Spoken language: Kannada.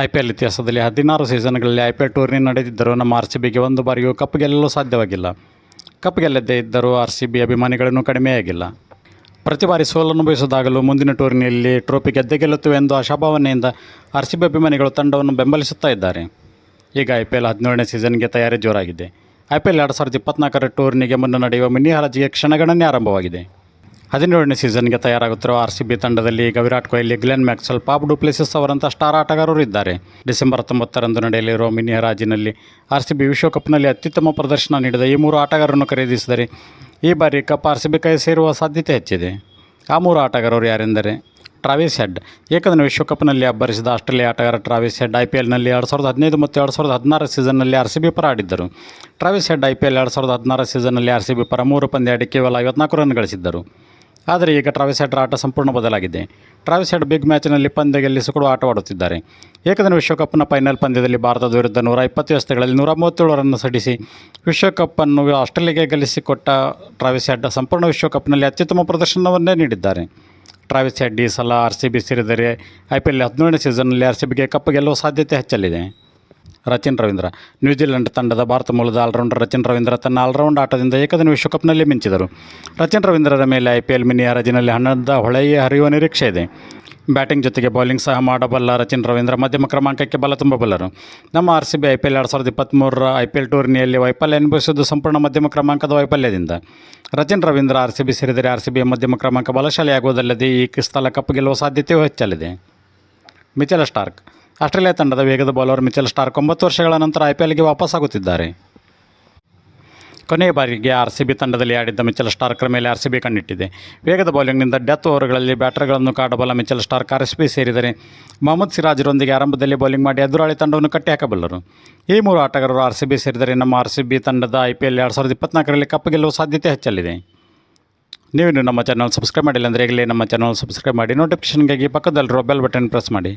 ಐ ಪಿ ಎಲ್ ಇತಿಹಾಸದಲ್ಲಿ ಹದಿನಾರು ಸೀಸನ್ಗಳಲ್ಲಿ ಐ ಪಿ ಎಲ್ ಟೂರ್ನಿ ನಡೆದಿದ್ದರೂ ನಮ್ಮ ಆರ್ ಸಿ ಬಿಗೆ ಒಂದು ಬಾರಿಯೂ ಕಪ್ ಗೆಲ್ಲಲು ಸಾಧ್ಯವಾಗಿಲ್ಲ. ಕಪ್ ಗೆಲ್ಲದೇ ಇದ್ದರೂ ಆರ್ ಸಿ ಬಿ ಅಭಿಮಾನಿಗಳನ್ನು ಕಡಿಮೆಯಾಗಿಲ್ಲ. ಪ್ರತಿ ಬಾರಿ ಸೋಲನ್ನು ಬಯಸಿದಾಗಲೂ ಮುಂದಿನ ಟೂರ್ನಿಯಲ್ಲಿ ಟ್ರೋಫಿ ಗೆದ್ದೆ ಗೆಲ್ಲುತ್ತವೆ ಎಂದು ಆಶಾಭಾವನೆಯಿಂದ ಆರ್ ಸಿ ಬಿ ಅಭಿಮಾನಿಗಳು ತಂಡವನ್ನು ಬೆಂಬಲಿಸುತ್ತಾ ಇದ್ದಾರೆ. ಈಗ ಐ ಪಿ ಎಲ್ ಹದಿನೇಳನೇ ಸೀಸನ್ಗೆ ತಯಾರಿ ಜೋರಾಗಿದೆ. ಐ ಪಿ ಎಲ್ ಎರಡು ಸಾವಿರದ ಇಪ್ಪತ್ನಾಲ್ಕರ ಟೂರ್ನಿಗೆ ಮುನ್ನ ನಡೆಯುವ ಮಿನಿ ಹರಾಜಿಗೆ ಕ್ಷಣಗಣನೆ ಆರಂಭವಾಗಿದೆ. ಹದಿನೇಳನೇ ಸೀಸನ್ಗೆ ತಯಾರಾಗುತ್ತಿರುವ ಆರ್ ಸಿ ಬಿ ತಂಡದಲ್ಲಿ ಈಗ Virat Kohli, Glenn Maxwell Faf du Plessis ಅವರಂಥ star ಆಟಗಾರರು ಇದ್ದಾರೆ. ಡಿಸೆಂಬರ್ ಹತ್ತೊಂಬತ್ತರಂದು ನಡೆಯಲಿರುವ ಮಿನಿ ಹರಾಜಿನಲ್ಲಿ ಆರ್ ಸಿ ಬಿ ವಿಶ್ವಕಪ್ನಲ್ಲಿ ಅತ್ಯುತ್ತಮ ಪ್ರದರ್ಶನ ನೀಡಿದ ಈ ಮೂರು ಆಟಗಾರರನ್ನು ಖರೀದಿಸಿದರೆ ಈ ಬಾರಿ ಕಪ್ ಆರ್ ಸಿ ಬಿ ಕೈ ಸೇರುವ ಸಾಧ್ಯತೆ ಹೆಚ್ಚಿದೆ. ಆ ಮೂರು ಆಟಗಾರರು ಯಾರೆಂದರೆ ಟ್ರಾವಿಸ್ ಹೆಡ್. ಏಕದಿನ ವಿಶ್ವಕಪ್ನಲ್ಲಿ ಅಬ್ಬರಿಸಿದ ಆಸ್ಟ್ರೇಲಿಯಾ ಆಟಗಾರ ಟ್ರಾವಿಸ್ ಹೆಡ್ ಐ ಪಿ ಎಲ್ನಲ್ಲಿ ಎರಡು ಸಾವಿರದ ಹದಿನೈದು ಮತ್ತು ಎರಡು ಸಾವಿರದ ಹದಿನಾರು ಸೀಸನ್ನಲ್ಲಿ ಆರ್ ಸಿ ಬಿ ಪರ ಆಡಿದ್ದರು. Travis Head I P L ಎರಡು ಸಾವಿರದ ಹದಿನಾರು ಸೀಸನ್ನಲ್ಲಿ ಆರ್ ಸಿ ಬಿ ಪರ ಮೂರು ಪಂದ್ಯ ಆಡಿ ಕೇವಲ ಐವತ್ನಾಲ್ಕು ರನ್ ಗಳಿಸಿದ್ದರು. ಆದರೆ ಈಗ ಟ್ರಾವಿಸ್ ಹೆಡ್ರ ಆಟ ಸಂಪೂರ್ಣ ಬದಲಾಗಿದೆ. ಟ್ರಾವಿಸ್ ಹೆಡ್ ಬಿಗ್ ಮ್ಯಾಚ್ನಲ್ಲಿ ಪಂದ್ಯ ಗೆಲ್ಲಿಸಿ ಕೂಡ ಆಟವಾಡುತ್ತಿದ್ದಾರೆ. ಏಕದಿನ ವಿಶ್ವಕಪ್ನ ಫೈನಲ್ ಪಂದ್ಯದಲ್ಲಿ ಭಾರತದ ವಿರುದ್ಧ ನೂರ ಇಪ್ಪತ್ತು ಎಸೆತಗಳಲ್ಲಿ ನೂರ ಮೂವತ್ತೇಳು ರನ್ ಸಡಿಸಿ ವಿಶ್ವಕಪ್ಪನ್ನು ಆಸ್ಟ್ರೇಲಿಯಾಗೆ ಗೆಲ್ಲಿಸಿಕೊಟ್ಟ ಟ್ರಾವಿಸ್ ಹೆಡ್ ಸಂಪೂರ್ಣ ವಿಶ್ವಕಪ್ನಲ್ಲಿ ಅತ್ಯುತ್ತಮ ಪ್ರದರ್ಶನವನ್ನೇ ನೀಡಿದ್ದಾರೆ. ಟ್ರಾವಿಸ್ ಹೆಡ್ ಈ ಸಲ ಆರ್ ಸಿ ಬಿ ಸೇರಿದರೆ ಐ ಪಿ ಎಲ್ ಹದಿನೇಳನೇ ಸೀಸನ್ನಲ್ಲಿ ಆರ್ ಸಿ ಬಿಗೆ ಕಪ್ ಗೆಲ್ಲುವ ಸಾಧ್ಯತೆ ಹೆಚ್ಚಲಿದೆ ರಚಿನ್ ರವೀಂದ್ರ. ನ್ಯೂಜಿಲೆಂಡ್ ತಂಡದ ಭಾರತ ಮೂಲದ ಆಲ್ರೌಂಡರ್ ರಚಿನ್ ರವೀಂದ್ರ ತನ್ನ ಆಲ್ರೌಂಡ್ ಆಟದಿಂದ ಏಕದಿನ ವಿಶ್ವಕಪ್ನಲ್ಲಿ ಮಿಂಚಿದರು. ರಚಿನ್ ರವೀಂದ್ರರ ಮೇಲೆ ಐ ಪಿ ಎಲ್ ಮಿನಿ ಹರಾಜಿನಲ್ಲಿ ಹಣದ ಹೊಳೆಯೇ ಹರಿಯುವ ನಿರೀಕ್ಷೆ ಇದೆ. ಬ್ಯಾಟಿಂಗ್ ಜೊತೆಗೆ ಬೌಲಿಂಗ್ ಸಹ ಮಾಡಬಲ್ಲ ರಚಿನ್ ರವೀಂದ್ರ ಮಧ್ಯಮ ಕ್ರಮಾಂಕಕ್ಕೆ ಬಲ ತುಂಬಬಲ್ಲರು. ನಮ್ಮ R C B I P L ಎರಡು ಸಾವಿರದ ಇಪ್ಪತ್ತ್ಮೂರರ ಐ ಪಿ ಎಲ್ ಟೂರ್ನಿಯಲ್ಲಿ ವೈಫಲ್ಯ ಅನುಭವಿಸುವುದು ಸಂಪೂರ್ಣ ಮಧ್ಯಮ ಕ್ರಮಾಂಕದ ವೈಫಲ್ಯದಿಂದ. Rachin Ravindra R C B ಸೇರಿದರೆ ಆರ್ ಸಿ ಬಿ ಮಧ್ಯಮ ಕ್ರಮಾಂಕ ಬಲಶಾಲಿಯಾಗುವುದಲ್ಲದೆ ಈ ಸ್ಥಳ ಕಪ್ ಗೆಲ್ಲುವ ಸಾಧ್ಯತೆಯೂ ಹೆಚ್ಚಲಿದೆ. ಮಿಚಲ ಸ್ಟಾರ್ಕ್. ಆಸ್ಟ್ರೇಲಿಯಾ ತಂಡದ ವೇಗದ ಬೌಲರ್ ಮಿಚೆಲ್ ಸ್ಟಾರ್ಕ್ ಒಂಬತ್ತು ವರ್ಷಗಳ ನಂತರ ಐ ಪಿ ಎಲ್ಗೆ ವಾಪಸ್ಸಾಗುತ್ತಿದ್ದಾರೆ. ಕೊನೆಯ ಬಾರಿಗೆ ಆರ್ ಸಿ ಬಿ ತಂಡದಲ್ಲಿ ಆಡಿದ್ದ ಮಿಚೆಲ್ ಸ್ಟಾರ್ಕ್ರ ಮೇಲೆ ಆರ್ ಸಿ ಬಿ ಕಣ್ಣಿಟ್ಟಿದೆ. ವೇಗದ ಬೌಲಿಂಗ್ನಿಂದ ಡೆತ್ ಓವರ್ಗಳಲ್ಲಿ ಬ್ಯಾಟರ್ಗಳನ್ನು ಕಾಡಬಲ್ಲ Mitchell Starc R S B ಸೇರಿದರೆ ಮೊಹಮ್ಮದ್ ಸಿರಾಜ್ರೊಂದಿಗೆ ಆರಂಭದಲ್ಲಿ ಬೌಲಿಂಗ್ ಮಾಡಿ ಎದುರಾಳಿ ತಂಡವನ್ನು ಕಟ್ಟಿಹಾಕಬಲ್ಲರು. ಈ ಮೂರು ಆಟಗಾರರು ಆರ್ ಸಿ ಬಿ ಸೇರಿದರೆ ನಮ್ಮ ಆರ್ ಸಿ ಬಿ ತಂಡದ ಐ ಪಿ ಎಲ್ ಎರಡು ಸಾವಿರದ ಇಪ್ಪತ್ನಾಲ್ಕರಲ್ಲಿ ಕಪ್ ಗೆಲ್ಲುವ ಸಾಧ್ಯತೆ ಹೆಚ್ಚಲಿದೆ ನೀವು ನಮ್ಮ ಚಾನಲ್ ಸಬ್ಸ್ಕ್ರೈಬ್ ಮಾಡಿಲ್ಲ ಅಂದರೆ ಈಗಲೇ ನಮ್ಮ ಚಾನಲ್ ಸಬ್ಸ್ಕ್ರೈಬ್ ಮಾಡಿ ನೋಟಿಫಿಕೇಷನ್ಗಾಗಿ ಪಕ್ಕದಲ್ಲಿರೋ ಬೆಲ್ ಬಟನ್ ಪ್ರೆಸ್ ಮಾಡಿ.